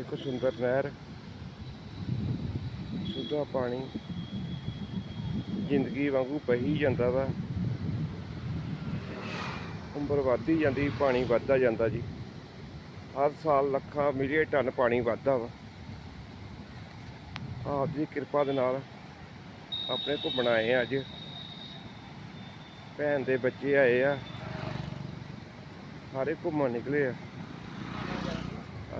ਇੱਕ ਸੁੰਦਰ ਨਹਿਰ, ਸੁੱਧਾ ਪਾਣੀ, ਜ਼ਿੰਦਗੀ ਵਾਂਗੂ ਬਹੀ ਜਾਂਦਾ ਵਾ। ਉਮਰ ਵੱਧਦੀ ਜਾਂਦੀ, ਪਾਣੀ ਵੱਧਦਾ ਜਾਂਦਾ ਜੀ। ਹਰ ਸਾਲ ਲੱਖਾਂ, ਮਿਲੀਅਨ ਟਨ ਪਾਣੀ ਵੱਧਦਾ ਵਾ। ਆਪ ਦੀ ਕਿਰਪਾ ਦੇ ਨਾਲ ਆਪਣੇ ਘੁੰਮਣ ਆਏ ਆ ਅੱਜ। ਭੈਣ ਦੇ ਬੱਚੇ ਆਏ ਆ। ਸਾਰੇ ਘੁੰਮਣ ਨਿਕਲੇ ਆ।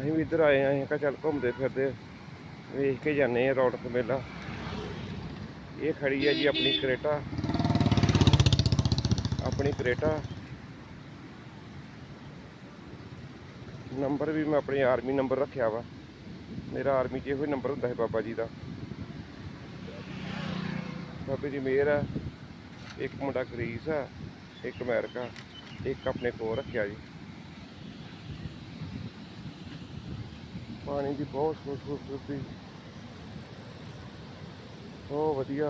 ਅਸੀਂ ਵੀ ਇੱਧਰ ਆਏ ਆ ਅਸੀਂ ਕਿਹਾ ਚੱਲ ਘੁੰਮਦੇ ਫਿਰਦੇ ਵੇਖ ਕੇ ਜਾਂਦੇ ਆ ਰੌਣਕ ਮੇਲਾ। ਇਹ ਖੜੀ ਹੈ ਜੀ ਆਪਣੀ ਕਰੇਟਾ। ਆਪਣੀ ਕਰੇਟਾ। ਨੰਬਰ ਵੀ ਮੈਂ ਆਪਣੀ ਆਰਮੀ ਨੰਬਰ ਰੱਖਿਆ ਵਾ। ਮੇਰਾ ਆਰਮੀ 'ਚ ਇਹੋ ਹੀ ਨੰਬਰ ਹੁੰਦਾ ਹੈ ਬਾਬਾ ਜੀ ਦਾ। ਬਾਬੇ ਦੀ ਮਿਹਰ ਆ ਇੱਕ ਮੁੰਡਾ ਗਰੀਸ ਆ ਇੱਕ ਅਮਰੀਕਾ, ਇੱਕ ਆਪਣੇ ਕੋਲ ਰੱਖਿਆ ਜੀ। ਪਾਣੀ ਦੀ ਬਹੁਤ ਖੂਬਸੂਰਤੀ ਬਹੁਤ ਵਧੀਆ।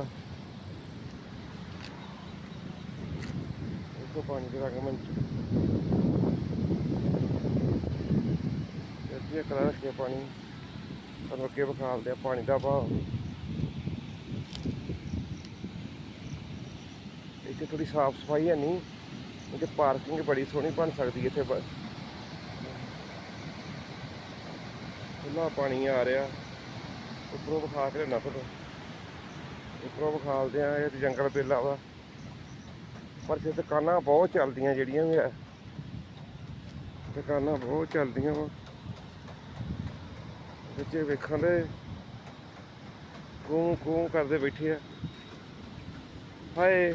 ਇੱਥੋਂ ਪਾਣੀ ਦੇ ਰੰਗ ਇੱਥੇ ਕਲਰ ਰੱਖਿਆ ਪਾਣੀ। ਤੁਹਾਨੂੰ ਅੱਗੇ ਵਿਖਾਲਦੇ ਆ ਪਾਣੀ ਦਾ ਭਾਵ ਇੱਥੇ ਥੋੜੀ ਸਾਫ਼ ਸਫ਼ਾਈ ਹੈ ਨਹੀਂ ਇੱਥੇ ਪਾਰਕਿੰਗ ਬੜੀ ਸੋਹਣੀ ਬਣ ਸਕਦੀ ਇੱਥੇ ਖੁੱਲਾ ਪਾਣੀ ਆ ਰਿਹਾ। ਉੱਪਰੋਂ ਵਿਖਾ ਕੇ ਨਾ ਫਿਰ ਉੱਪਰੋਂ ਵਿਖਾਲਦੇ ਆ ਇਹ ਜੰਗਲ ਬੇਲਾ ਵਾ। ਪਰ ਜੇ ਦੁਕਾਨਾਂ ਬਹੁਤ ਚੱਲਦੀਆਂ ਜਿਹੜੀਆਂ ਵੀ ਆ ਦੁਕਾਨਾਂ ਬਹੁਤ ਚੱਲਦੀਆਂ ਵਾ। ਬੱਚੇ ਵੇਖਣ ਦੇ ਕੂੰ ਕੂੰ ਕਰਦੇ ਬੈਠੇ ਆ। ਹਾਏ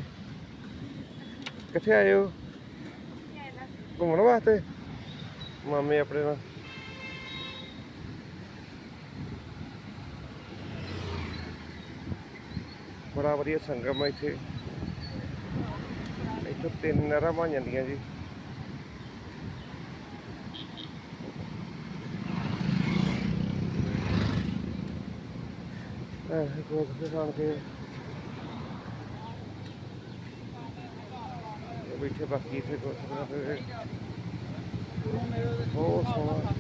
ਕਿੱਥੇ ਆਏ ਹੋ? ਘੁੰਮਣ ਵਾਸਤੇ? ਮਾਮੇ ਆਪਣੇ ਨਾਲ। ਬੜਾ ਵਧੀਆ ਸੰਗਮ ਹੈ ਇੱਥੇ। ਇੱਥੇ ਤਿੰਨ ਨਹਿਰਾਂ ਬਣ ਜਾਂਦੀਆਂ ਜੀ। ਇਹ ਕੋਲ ਤੇ ਖਾਣ ਕੇ। ਬੈਠੇ ਬਾਕੀ ਇੱਥੇ ਕੁਛ ਨਾ ਬਹੁਤ ਸੋਹਣਾ।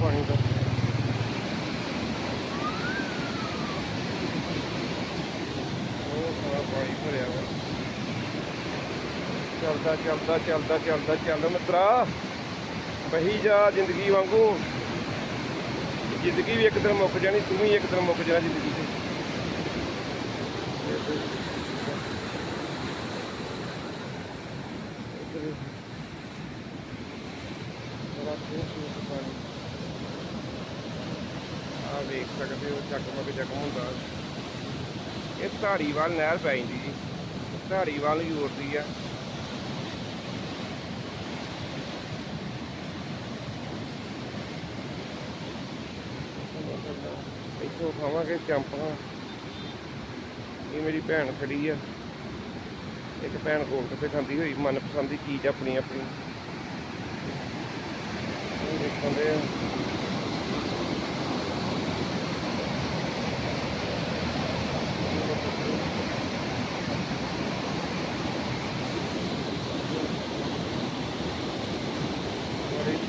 ਪਾਣੀ ਦਾ ਬਹੁਤ ਸਾਰਾ ਪਾਣੀ ਭਰਿਆ ਵਾ ਚੱਲਦਾ ਚੱਲਦਾ ਚੱਲਦਾ ਚੱਲਦਾ ਚੱਲ ਮਿੱਤਰਾ। ਬਹੀ ਜਾ ਜ਼ਿੰਦਗੀ ਵਾਂਗੂ। ਜ਼ਿੰਦਗੀ ਵੀ ਇੱਕ ਦਿਨ ਮੁੱਕ ਜਾਣੀ, ਤੂੰ ਵੀ ਇੱਕ ਦਿਨ ਮੁੱਕ ਜਾਣਾ ਜ਼ਿੰਦਗੀ ਤੇ ਆ ਵੇਖ ਸਕਦੇ ਹੋ ਜਗਮਗ ਜਗਮ ਹੁੰਦਾ। ਇਹ ਧਾਰੀਵਾਲ ਨਹਿਰ ਪੈ ਜਾਂਦੀ ਜੀ। ਧਾਰੀਵਾਲ ਨੂੰ ਜੋੜਦੀ ਆ। ਇੱਥੋਂ ਖਾਵਾਂਗੇ ਚਾਂਪਾਂ। ਇਹ ਮੇਰੀ ਭੈਣ ਖੜੀ ਆ। ਇੱਕ ਭੈਣ ਕੋਲ ਕਿਤੇ ਖਾਂਦੀ ਹੋਈ, ਮਨਪਸੰਦ ਦੀ ਚੀਜ਼ ਆਪਣੀ ਆਪਣੀ ਇਹ ਦੇਖਣ ਆ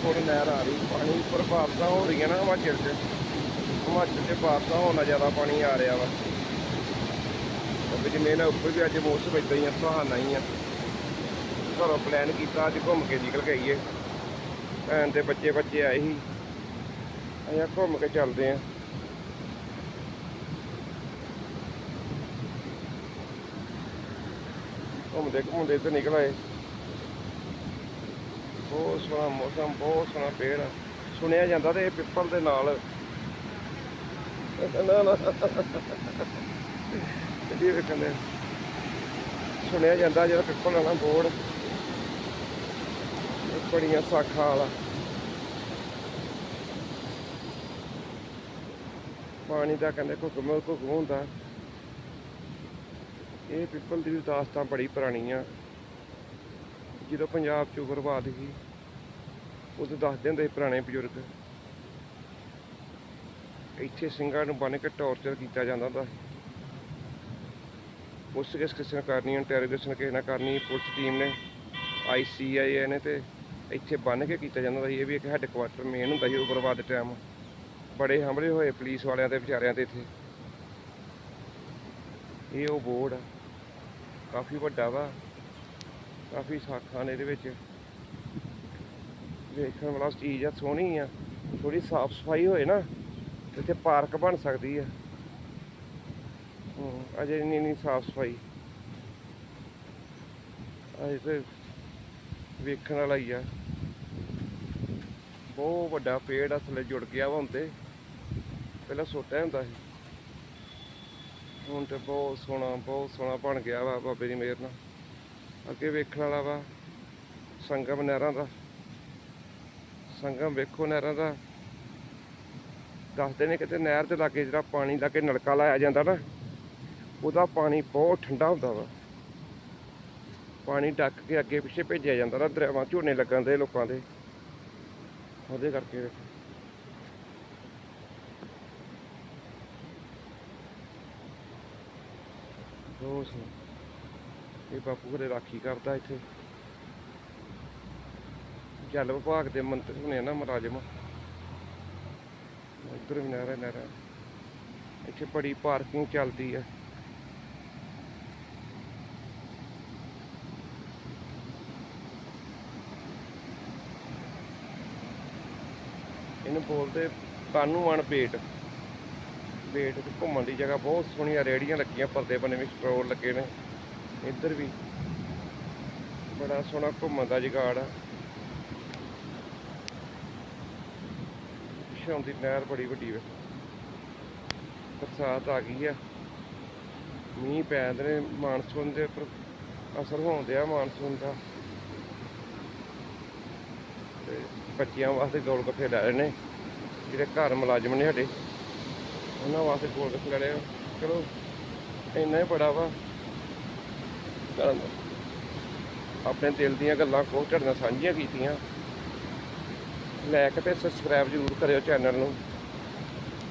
ਬੜੀ ਨਹਿਰ ਆ ਰਹੀ, ਪਾਣੀ ਉੱਪਰ ਬਾਰਸ਼ਾਂ ਹੋ ਰਹੀਆਂ ਨਾ ਹਿਮਾਚਲ 'ਚ। ਹਿਮਾਚਲ 'ਚ ਬਾਰਸ਼ਾਂ ਹੋਣ ਜ਼ਿਆਦਾ ਪਾਣੀ ਆ ਰਿਹਾ ਵਾ। ਤੇ ਜਿਵੇਂ ਨਾ ਉੱਪਰ ਵੀ ਅੱਜ ਮੌਸਮ ਇਦਾਂ ਹੀ ਆ, ਸੁਹਾਨਾ ਹੀ ਆ। ਘਰੋਂ ਪਲਾਨ ਕੀਤਾ, ਅੱਜ ਘੁੰਮ ਕੇ ਨਿਕਲ ਗਈਏ ਭੈਣ ਦੇ ਬੱਚੇ ਬੱਚੇ ਆਏ ਸੀ। ਅਸੀਂ ਘੁੰਮ ਕੇ ਚੱਲਦੇ ਆ। ਘੁੰਮਦੇ ਘੁੰਮਦੇ ਤੇ ਨਿਕਲ ਆਏ। ਬਹੁਤ ਸੋਹਣਾ ਮੌਸਮ, ਬਹੁਤ ਸੋਹਣਾ ਪੇੜ ਸੁਣਿਆ ਜਾਂਦਾ ਤੇ ਇਹ ਪਿੱਪਲ ਦੇ ਨਾਲ। ਨਾ ਨਾ ਇਹ ਵੇਖਣ ਦੇ। ਸੁਣਿਆ ਜਾਂਦਾ ਜਿਹੜਾ ਪਿੱਪਲ ਆ ਨਾ, ਬੋੜ। ਬੜੀਆਂ ਸਾਖਾਂ ਵਾਲਾ। ਪਾਣੀ ਦਾ ਕਹਿੰਦੇ ਘੁੱਗਮ ਘੁੱਗਮ ਹੁੰਦਾ। ਇਹ ਪਿੱਪਲ ਦੀ ਦਾਸਤਾਂ ਬੜੀ ਪੁਰਾਣੀ ਆ। ਜਦੋਂ ਪੰਜਾਬ ਚ ਉਗਰਵਾਦ ਸੀ ਉਦੋਂ ਦੱਸਦੇ ਹੁੰਦੇ ਸੀ ਪੁਰਾਣੇ ਬਜ਼ੁਰਗ। ਇੱਥੇ ਸਿੰਘਾਂ ਨੂੰ ਬੰਨ੍ਹ ਕੇ ਟੌਰਚਰ ਕੀਤਾ ਜਾਂਦਾ ਹੁੰਦਾ ਸੀ। ਪੁਲਿਸ ਕਿਸ ਕਿਸੇ ਨੇ ਕਰਨੀ ਇੰਟਰੋਗੇਸ਼ਨ ਕਿਸੇ ਨਾਲ ਕਰਨੀ ਪੁਲਿਸ ਟੀਮ ਨੇ ਆਈਸੀਆਈ ਨੇ ਤੇ ਇੱਥੇ ਬੰਨ ਕੇ ਕੀਤਾ ਜਾਂਦਾ ਸੀ। ਇਹ ਵੀ ਇੱਕ ਹੈੱਡਕੁਆਟਰ ਮੇਨ ਹੁੰਦਾ ਸੀ ਉਗਰਵਾਦ ਟਾਈਮ ਬੜੇ ਹਮਲੇ ਹੋਏ ਪੁਲਿਸ ਵਾਲਿਆਂ ਤੇ ਵਿਚਾਰਿਆਂ ਤੇ ਇੱਥੇ। ਇਹ ਉਹ ਬੋਰਡ ਆ, ਕਾਫੀ ਵੱਡਾ ਵਾ। ਕਾਫੀ ਸਾਖਾਂ ਨੇ ਇਹਦੇ ਵਿੱਚ। ਵੇਖਣ ਵਾਲਾ ਚੀਜ਼ ਆ, ਸੋਹਣੀ ਆ। ਥੋੜੀ ਸਾਫ਼ ਸਫ਼ਾਈ ਹੋਏ ਨਾ, ਇੱਥੇ ਪਾਰਕ ਬਣ ਸਕਦੀ ਆ। ਹੂੰ, ਅਜੇ ਨਹੀਂ ਨਹੀਂ ਸਾਫ਼ ਸਫ਼ਾਈ। ਅਜੇ ਤੇ ਵੇਖਣ ਵਾਲਾ ਹੀ ਆ। ਬਹੁਤ ਵੱਡਾ ਪੇੜ ਆ, ਥੱਲੇ ਜੁੜ ਗਿਆ ਵਾ ਹੁੰਦੇ ਪਹਿਲਾਂ ਛੋਟਾ ਹੁੰਦਾ ਸੀ। ਹੁਣ ਤੇ ਬਹੁਤ ਸੋਹਣਾ ਬਹੁਤ ਸੋਹਣਾ ਬਣ ਗਿਆ ਵਾ ਬਾਬੇ ਦੀ ਮਿਹਰ ਨਾਲ। ਅੱਗੇ ਵੇਖਣ ਵਾਲਾ ਵਾ, ਸੰਗਮ ਨਹਿਰਾਂ ਦਾ। ਸੰਗਮ ਵੇਖੋ ਨਹਿਰਾਂ ਦਾ। ਦੱਸਦੇ ਨੇ ਕਿਤੇ ਨਹਿਰ ਦੇ ਲਾਗੇ ਜਿਹੜਾ ਪਾਣੀ ਲਾ ਕੇ ਨਲਕਾ ਲਾਇਆ ਜਾਂਦਾ ਨਾ, ਉਹਦਾ ਪਾਣੀ ਬਹੁਤ ਠੰਡਾ ਹੁੰਦਾ ਵਾ। ਪਾਣੀ ਡੱਕ ਕੇ ਅੱਗੇ ਪਿੱਛੇ ਭੇਜਿਆ ਜਾਂਦਾ ਨਾ, ਦਰਿਆਵਾਂ ਝੋਨੇ ਲੱਗਣ ਦੇ ਲੋਕਾਂ ਦੇ। ਉਹਦੇ ਕਰਕੇ ਵੇਖੋ। ਇਹ ਬਾਪੂ ਘਰੇ ਰਾਖੀ ਕਰਦਾ ਇੱਥੇ। ਜਲ ਵਿਭਾਗ ਦੇ ਮੰਤਰੀ ਹੁਣੇ ਨਾ ਮੁਲਾਜ਼ਮ। ਇੱਧਰ ਵੀ ਨਹਿਰ ਨਹਿਰ ਇੱਥੇ ਬੜੀ ਪਾਰਕਿੰਗ ਚੱਲਦੀ ਹੈ। ਇਹਨੂੰ ਬੋਲਦੇ ਕਾਨੂੰਨ ਬੇਟ। ਬੇਟ ਤੇ ਘੁੰਮਣ ਦੀ ਜਗ੍ਹਾ ਬਹੁਤ ਸੋਹਣੀਆਂ ਰੇੜੀਆਂ ਲੱਗੀਆਂ, ਪਰਦੇ ਬਣੇ ਵਿੱਚ ਸਟੋਰ ਲੱਗੇ ਨੇ। ਇੱਧਰ ਵੀ ਬੜਾ ਸੋਹਣਾ ਘੁੰਮਣ ਦਾ ਜਗਾੜ ਆ। ਪਿੱਛੇ ਆਉਂਦੀ ਨਹਿਰ ਬੜੀ ਵੱਡੀ ਵੇ। ਬਰਸਾਤ ਆ ਗਈ ਆ। ਮੀਂਹ ਪੈਂਦੇ ਨੇ, ਮਾਨਸੂਨ ਦੇ ਉੱਪਰ ਅਸਰ ਹੋਉਂਦੇ ਆ ਮਾਨਸੂਨ ਦਾ। ਤੇ ਬੱਚਿਆਂ ਵਾਸਤੇ ਗੋਲ ਗੱਫੇ ਲੈ ਰਹੇ ਨੇ ਜਿਹੜੇ ਘਰ ਮੁਲਾਜ਼ਮ ਨੇ ਸਾਡੇ, ਉਹਨਾਂ ਵਾਸਤੇ ਗੋਲ ਗੱਫੇ ਲੈ ਰਹੇ ਚਲੋ, ਇੰਨਾ ਹੀ ਬੜਾ ਵਾ। ਕਰਨ ਆਪਣੇ ਦਿਲ ਦੀਆਂ ਗੱਲਾਂ ਕੋ ਤੁਹਾਡੇ ਸਾਂਝੀਆਂ ਕੀਤੀਆਂ। ਲਾਇਕ ਤੇ ਸਬਸਕ੍ਰਾਈਬ ਜ਼ਰੂਰ ਕਰਿਓ ਚੈਨਲ ਨੂੰ।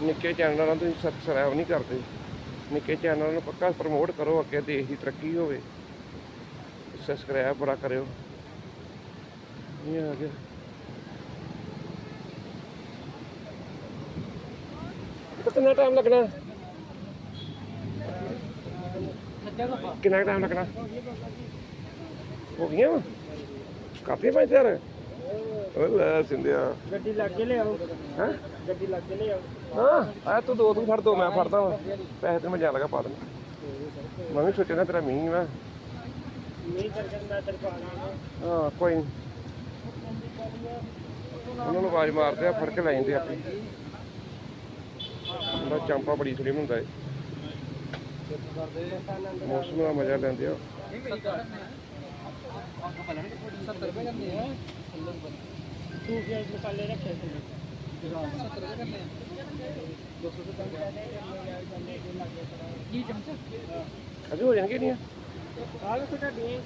ਨਿੱਕੇ ਚੈਨਲਾਂ ਨੂੰ ਤੁਸੀਂ ਸਬਸਕ੍ਰਾਈਬ ਨਹੀਂ ਕਰਦੇ। ਨਿੱਕੇ ਚੈਨਲ ਨੂੰ ਪੱਕਾ ਪ੍ਰਮੋਟ ਕਰੋ, ਅੱਗੇ ਦੇਸ਼ ਦੀ ਤਰੱਕੀ ਹੋਵੇ। ਸਬਸਕ੍ਰਾਈਬ ਬੜਾ ਕਰਿਓ। ਇਹ ਆ ਗਿਆ। ਕਿੰਨਾ ਟਾਈਮ ਲੱਗਣਾ? ਕਿੰਨਾ ਟਾਈਮ ਲੱਗਣਾ? ਹੋ ਗਿਆ ਕਾਫੀ ਪੰਜ ਤਿਆਰ? ਲੈ ਸਿੰਧਿਆ। ਗੱਡੀ ਲੱਗ ਕੇ ਲਿਆਓ। ਹੈ? ਗੱਡੀ ਲੱਗ ਕੇ ਲਿਆਓ। ਹਾਂ ਆ ਤੂੰ ਦੋ ਤੂੰ ਫੜ ਦੋ ਮੈਂ ਫੜਦਾ ਵਾਂ। ਪੈਸੇ ਤੇ ਮੈਂ ਜਾ ਲਗਾ ਪਾ ਦੂੰ ਮੈਂ ਵੀ ਸੋਚਿਆ ਨਾ ਤੇਰਾ ਮੀਂਹ ਵਾ। ਨਹੀਂ ਕਰ ਜਾਂਦਾ ਦਰਬਾਰਾਂ ਹਾਂ ਕੋਈ ਨੀ। ਉਹਨਾਂ ਨੂੰ ਆਵਾਜ਼ ਮਾਰਦੇ ਆ ਫੜ ਕੇ ਲੈ ਜਾਂਦੇ ਆਪੇ। ਉਹਦਾ ਚੰਪਾ ਬੜੀ ਸੋਹਣੀ ਹੁੰਦਾ ਏ। ਮੌਸਮ ਦਾ ਮਜ਼ਾ ਲੈਂਦੇ ਆ। ਮਸਾਲੇ ਰੱਖੇ ਕੀ ਚਮਚ ਅਜੇ ਹੋ ਜਾਣਗੇ ਨਹੀਂ ਆਹ ਵੇਖੋ ਤੁਹਾਡੀ